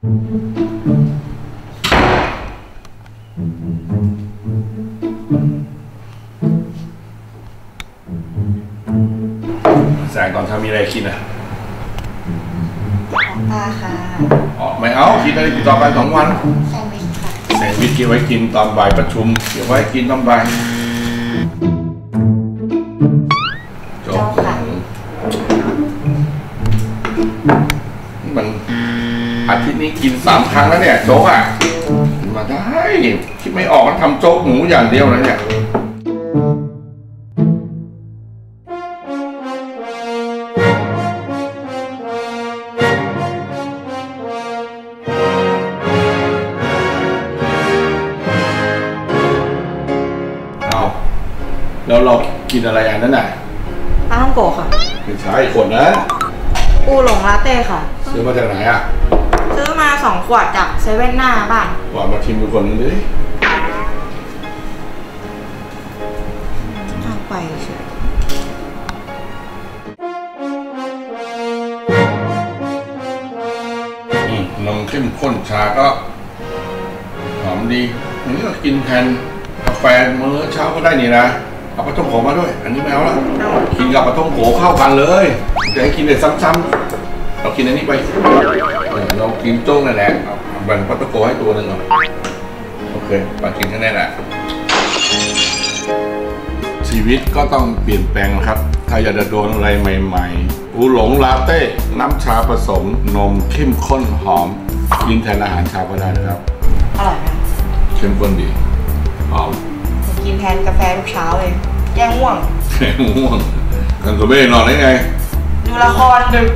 แสงตอนเช้ามีอะไรกินอะของตาค่ะอ๋อไม่เอากินอะไรกินต่อไปสองวันแซนด์วิชค่ะแซนด์วิชเก็บไว้กินตอนบ่ายประชุมเก็บไว้กินตอนบ่าย อาทิตย์นี้กินสามครั้งแล้วเนี่ยโจ๊กอะกินมาได้คิดไม่ออกมันทำโจ๊กหมูอย่างเดียวแล้วเนี่ยเอาแล้วเรากินอะไรอันนั้นน่ะปลาท่องโกะค่ะ ไม่ใช่ขวดนั้นปูหลงลาเต้ค่ะ ซื้อมาจากไหนอะ ซื้อมาสองขวดจากเซเว่นหน้าบ้านหวานมาชิมดูคนนึงดิเอาไปเฉยอืมนมเข้มข้นชาก็ หอมดีอันนี้ก็กินแทนกาแฟมื้อเช้าก็ได้นี่นะเอาปลาท่องโขมาด้วย อันนี้ไม่เอาละกินกับปลาท่องโขเข้ากันเลยจะให้กินแต่ซ้ำๆ เรากินอันนี้ไปเออเรากินโจ้งนั่นแหละเอาแบ่งปลาท่องโขให้ตัวหนึ่งก่อนโอเคไปกินแค่นั้นแหละชีวิตก็ต้องเปลี่ยนแปลงนะครับ ถ้าอยากจะโดนอะไรใหม่ๆ อูหลงลาเต้ น้ำชาผสม นมเข้มข้นหอม กินแทนอาหารเช้าก็ได้นะครับ อร่อยไหมเข้มข้นดี หอมผมกินแทนกาแฟทุกเช้าเลย แย่ง่วงแข็งง่วงกันตัวเบ้นอนได้ไง ดูละครดึก